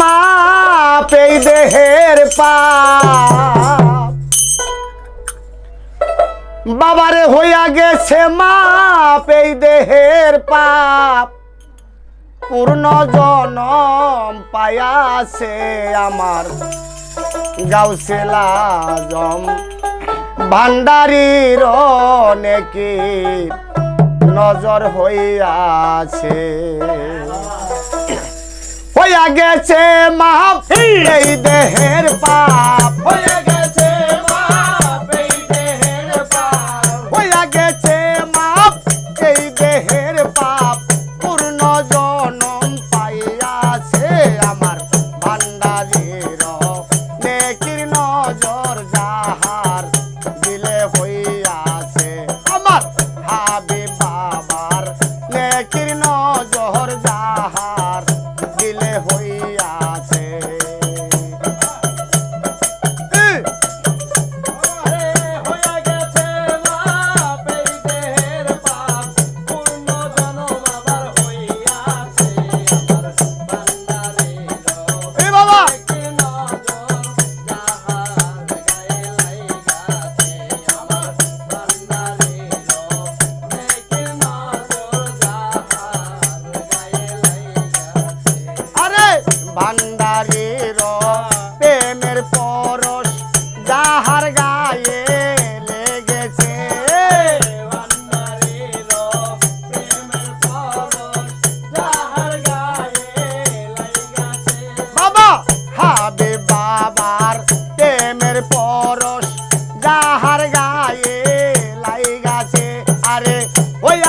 মা পেই দেহের পা বাবারে হইয়া গেছে মা পেই দেহের পাপ। পূর্ণ জনম পায়াছে আমার গাউসেলা জম। ভান্ডারির নেকি নজর হইয়াছে। গেছে মাপ এই দেহের পা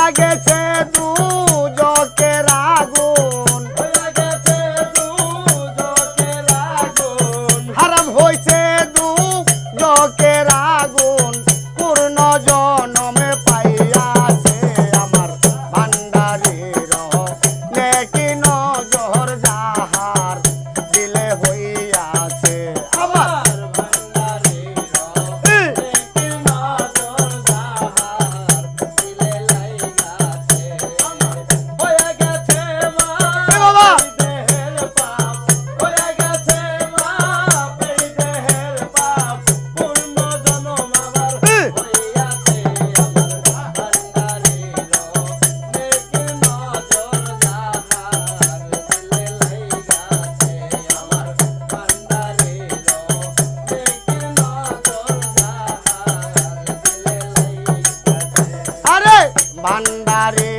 I get a ভান্ডারে